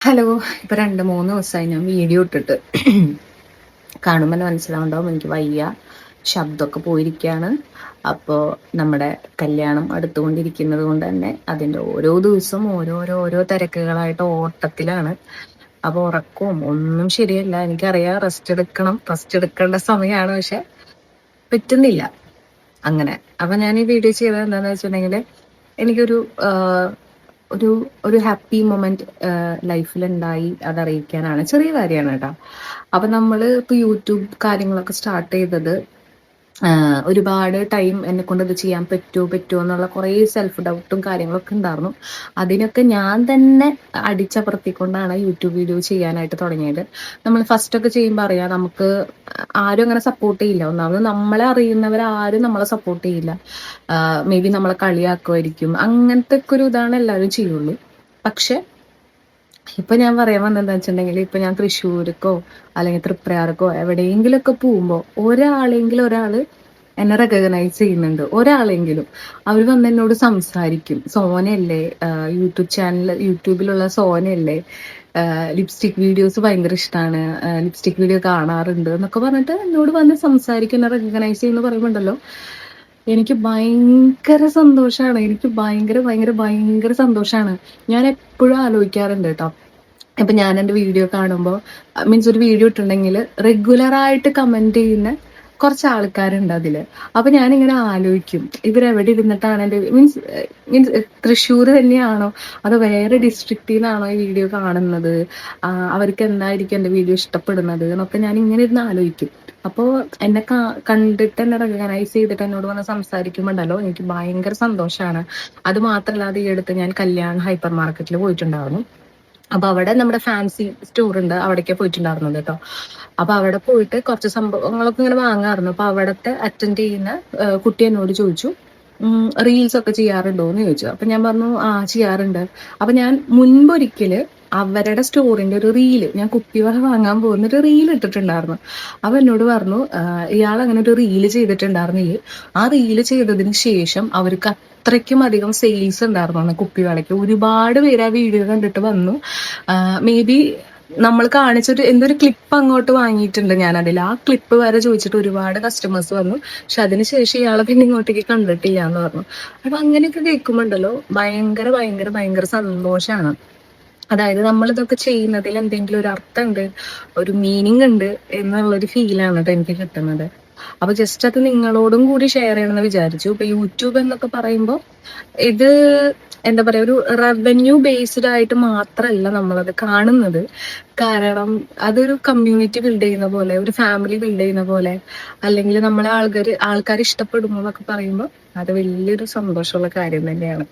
Hello ഇപ്പൊ രണ്ട് മൂന്ന് ദിവസമായി ഞാൻ വീഡിയോ ഇട്ടിട്ട്. കാണുമ്പോൾ മനസ്സിലാവുണ്ടാവും എനിക്ക് വയ്യ. ശബ്ദമൊക്കെ പോയിരിക്കുകയാണ് അപ്പോൾ നമ്മുടെ കല്യാണം അടുത്തുകൊണ്ടിരിക്കുന്നത് കൊണ്ട് തന്നെ അതിന്റെ ഓരോ ദിവസവും ഓരോരോ ഓരോ തിരക്കുകളായിട്ട് ഓട്ടത്തിലാണ്. അപ്പോൾ ഉറക്കവും ഒന്നും ശരിയല്ല. എനിക്കറിയാം റെസ്റ്റ് എടുക്കണം. റെസ്റ്റ് എടുക്കേണ്ട സമയമാണ് പക്ഷെ പറ്റുന്നില്ല. അങ്ങനെ. അപ്പൊ ഞാൻ ഈ വീഡിയോ ചെയ്തത് എന്താണെന്ന് വെച്ചിട്ടുണ്ടെങ്കിൽ എനിക്കൊരു ഒരു ഒരു ഹാപ്പി മൊമെന്റ് ലൈഫിൽ ഉണ്ടായി അത് അറിയിക്കാനാണ് ചെറിയ കാര്യമാണ് കേട്ടോ. അപ്പൊ നമ്മൾ ഇപ്പൊ യൂട്യൂബ് കാര്യങ്ങളൊക്കെ സ്റ്റാർട്ട് ചെയ്തത് ഒരുപാട് ടൈം എന്നെ കൊണ്ട് ഇത് ചെയ്യാൻ പറ്റുമോ പറ്റുമോ എന്നുള്ള കുറേ സെൽഫ് ഡൗട്ടും കാര്യങ്ങളൊക്കെ ഉണ്ടായിരുന്നു. അതിനൊക്കെ ഞാൻ തന്നെ അടിച്ചമർത്തിക്കൊണ്ടാണ് യൂട്യൂബ് വീഡിയോ ചെയ്യാനായിട്ട് തുടങ്ങിയത്. നമ്മൾ ഫസ്റ്റ് ഒക്കെ ചെയ്യുമ്പോൾ അറിയാം നമുക്ക് ആരും അങ്ങനെ സപ്പോർട്ട് ചെയ്യില്ല. ഒന്നാമത് നമ്മളെ അറിയുന്നവർ ആരും നമ്മളെ സപ്പോർട്ട് ചെയ്യില്ല. മേ ബി നമ്മളെ കളിയാക്കുമായിരിക്കും. അങ്ങനത്തെ ഒക്കെ ഒരു ഇതാണ് എല്ലാവരും ചെയ്യുള്ളൂ. പക്ഷെ ഇപ്പൊ ഞാൻ പറയാൻ വന്നതെന്ന് വെച്ചിട്ടുണ്ടെങ്കിൽ ഇപ്പൊ ഞാൻ തൃശ്ശൂർക്കോ അല്ലെങ്കിൽ തൃപ്രയാർക്കോ എവിടെയെങ്കിലൊക്കെ പോകുമ്പോ ഒരാളെങ്കിലും ഒരാൾ എന്നെ റെക്കഗ്നൈസ് ചെയ്യുന്നുണ്ട്. ഒരാളെങ്കിലും. അവർ വന്ന് എന്നോട് സംസാരിക്കും. സോനയല്ലേ യൂട്യൂബ് ചാനൽ യൂട്യൂബിലുള്ള സോനയല്ലേ ലിപ്സ്റ്റിക് വീഡിയോസ് ഭയങ്കര ഇഷ്ടമാണ് ലിപ്സ്റ്റിക് വീഡിയോ കാണാറുണ്ട് എന്നൊക്കെ പറഞ്ഞിട്ട് എന്നോട് വന്ന് സംസാരിക്കും എന്നെ റെക്കഗ്നൈസ് ചെയ്യുന്ന പറയുമ്പോണ്ടല്ലോ. എനിക്ക് ഭയങ്കര സന്തോഷമാണ് എനിക്ക് ഭയങ്കര ഭയങ്കര ഭയങ്കര സന്തോഷമാണ് ഞാൻ എപ്പോഴും ആലോചിക്കാറുണ്ട് കേട്ടോ. ഇപ്പൊ ഞാൻ എന്റെ വീഡിയോ കാണുമ്പോൾ മീൻസ് ഒരു വീഡിയോ ഇട്ടുണ്ടെങ്കിൽ റെഗുലർ ആയിട്ട് കമന്റ് ചെയ്യുന്ന കുറച്ച് ആൾക്കാരുണ്ട് അതിൽ. അപ്പൊ ഞാനിങ്ങനെ ആലോചിക്കും ഇവരെവിടെ ഇരുന്നിട്ടാണ് എന്റെ മീൻസ് മീൻസ് തൃശ്ശൂർ തന്നെയാണോ അതോ വേറെ ഡിസ്ട്രിക്റ്റിൽ നിന്നാണോ ഈ വീഡിയോ കാണുന്നത്? അവർക്ക് എന്തായിരിക്കും എന്റെ വീഡിയോ ഇഷ്ടപ്പെടുന്നത്? എന്നൊക്കെ ഞാൻ ഇങ്ങനെ ഇരുന്ന് ആലോചിക്കും. അപ്പോൾ എന്നെ കണ്ടിട്ട് എന്നെ റെക്കഗ്നൈസ് ചെയ്തിട്ട് എന്നോട് വന്ന് സംസാരിക്കുമ്പോണ്ടല്ലോ എനിക്ക് ഭയങ്കര സന്തോഷമാണ് അത് മാത്രമല്ല ഈ അടുത്ത് ഞാൻ കല്യാൺ ഹൈപ്പർ മാർക്കറ്റിൽ പോയിട്ടുണ്ടായിരുന്നു. അപ്പൊ അവിടെ നമ്മുടെ ഫാൻസി സ്റ്റോർ ഉണ്ട്. അവിടേക്ക് പോയിട്ടുണ്ടായിരുന്നത് കേട്ടോ. അപ്പൊ അവിടെ പോയിട്ട് കുറച്ച് സംഭവങ്ങളൊക്കെ ഇങ്ങനെ വാങ്ങാറുണ്ട്. അപ്പൊ അവിടത്തെ അറ്റൻഡ് ചെയ്യുന്ന കുട്ടി എന്നോട് ചോദിച്ചു റീൽസ് ഒക്കെ ചെയ്യാറുണ്ടോ എന്ന് ചോദിച്ചു. അപ്പൊ ഞാൻ പറഞ്ഞു ആ ചെയ്യാറുണ്ട്. അപ്പൊ ഞാൻ മുൻപൊരിക്കൽ അവരുടെ സ്റ്റോറിന്റെ ഒരു റീൽ ഞാൻ കുപ്പിവള വാങ്ങാൻ പോകുന്ന ഒരു റീൽ ഇട്ടിട്ടുണ്ടായിരുന്നു. അവ എന്നോട് പറഞ്ഞു ഇയാൾ അങ്ങനെ ഒരു റീൽ ചെയ്തിട്ടുണ്ടായിരുന്നില്ലേ ആ റീൽ ചെയ്തതിന് ശേഷം അവർക്ക് അത്രയ്ക്കും അധികം സെയിൽസ് ഉണ്ടായിരുന്നു കുപ്പിവളയ്ക്ക്. ഒരുപാട് പേര് ആ വീഡിയോ കണ്ടിട്ട് വന്നു. മേ ബി നമ്മൾ കാണിച്ചൊരു എന്തൊരു ക്ലിപ്പ് അങ്ങോട്ട് വാങ്ങിയിട്ടുണ്ട് ഞാൻ അതിൽ ആ ക്ലിപ്പ് വരെ ചോദിച്ചിട്ട് ഒരുപാട് കസ്റ്റമേഴ്സ് വന്നു. പക്ഷെ അതിനുശേഷം ഇയാളെ പിന്നെ ഇങ്ങോട്ടേക്ക് കണ്ടിട്ടില്ല എന്ന് പറഞ്ഞു. അപ്പൊ അങ്ങനെയൊക്കെ കേൾക്കുമ്പോണ്ടല്ലോ ഭയങ്കര ഭയങ്കര ഭയങ്കര സന്തോഷമാണ് അതായത് നമ്മൾ ഇതൊക്കെ ചെയ്യുന്നതിൽ എന്തെങ്കിലും ഒരു അർത്ഥമുണ്ട് ഒരു മീനിങ് ഉണ്ട് എന്നുള്ളൊരു ഫീലാണ് കേട്ടോ എനിക്ക് കിട്ടുന്നത്. അപ്പൊ ജസ്റ്റ് അത് നിങ്ങളോടും കൂടി ഷെയർ ചെയ്യണമെന്ന് വിചാരിച്ചു. ഇപ്പൊ യൂട്യൂബ് എന്നൊക്കെ പറയുമ്പോൾ ഇത് എന്താ പറയാ ഒരു റവന്യൂ ബേസ്ഡ് ആയിട്ട് മാത്രമല്ല നമ്മളത് കാണുന്നത്. കാരണം അതൊരു കമ്മ്യൂണിറ്റി ബിൽഡ് ചെയ്യുന്ന പോലെ ഒരു ഫാമിലി ബിൽഡ് ചെയ്യുന്ന പോലെ അല്ലെങ്കിൽ നമ്മളെ ആൾക്കാർ ആൾക്കാർ ഇഷ്ടപ്പെടുന്നു എന്നൊക്കെ പറയുമ്പോൾ അത് വലിയൊരു സന്തോഷമുള്ള കാര്യം തന്നെയാണ്.